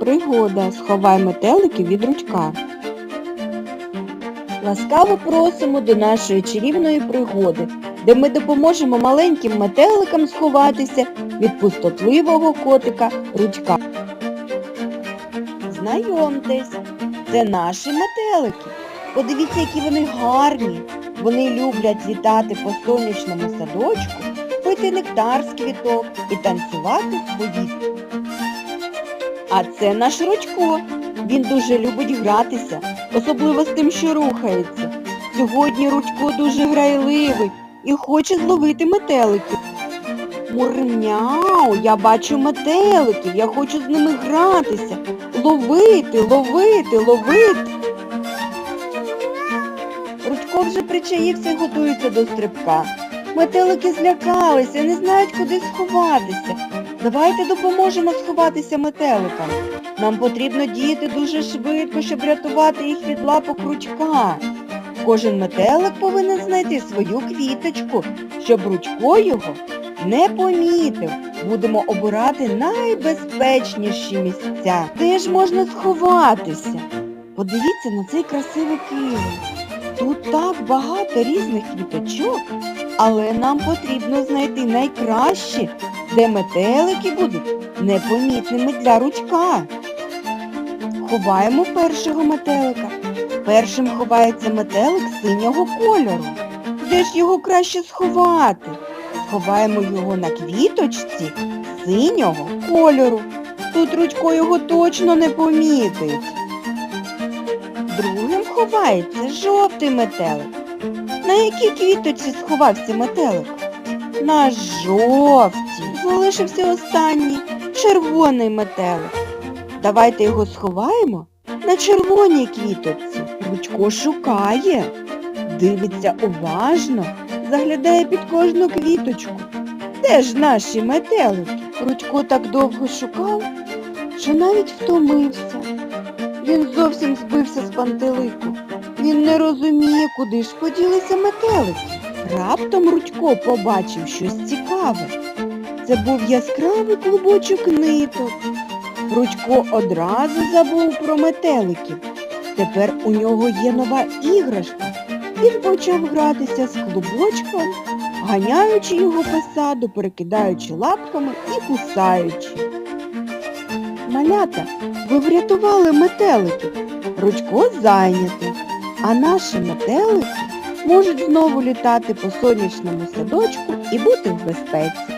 Пригода. Сховай метелики від ручка. Ласкаво просимо до нашої чарівної пригоди, де ми допоможемо маленьким метеликам сховатися від пустотливого котика ручка. Знайомтесь, це наші метелики. Подивіться, які вони гарні. Вони люблять літати по сонячному садочку, пити нектар з квіток і танцювати в повітрі. А це наш Ручко. Він дуже любить гратися, особливо з тим, що рухається. Сьогодні Ручко дуже грайливий і хоче зловити метеликів. Мурмяу, я бачу метеликів, я хочу з ними гратися. Ловити, ловити, ловити. Ручко вже причаївся і готується до стрибка. Метелики злякалися, не знають, куди сховатися. Давайте допоможемо сховатися метеликам. Нам потрібно діяти дуже швидко, щоб рятувати їх від лапок ручка. Кожен метелик повинен знайти свою квіточку, щоб ручко його не помітив. Будемо обирати найбезпечніші місця. Де ж можна сховатися? Подивіться на цей красивий килим. Тут так багато різних квіточок, але нам потрібно знайти найкращі, де метелики будуть непомітними для ручка. Ховаємо першого метелика. Першим ховається метелик синього кольору. Де ж його краще сховати? Сховаємо його на квіточці синього кольору. Тут ручко його точно не помітить. Другим ховається жовтий метелик. На якій квіточці сховався метелик? На жовтій. Залишився останній червоний метелик. Давайте його сховаємо на червоній квіточці. Ручко шукає, дивиться уважно, заглядає під кожну квіточку. Де ж наші метелики? Ручко так довго шукав, що навіть втомився. Він зовсім збився з пантелику. Він не розуміє, куди ж поділися метелики. Раптом Рудько побачив щось цікаве. Це був яскравий клубочок ниток. Рудько одразу забув про метеликів. Тепер у нього є нова іграшка. Він почав гратися з клубочком, ганяючи його по саду, перекидаючи лапками і кусаючи. Малята, ви врятували метеликів. Ручко зайнятий, а наші метелики можуть знову літати по сонячному садочку і бути в безпеці.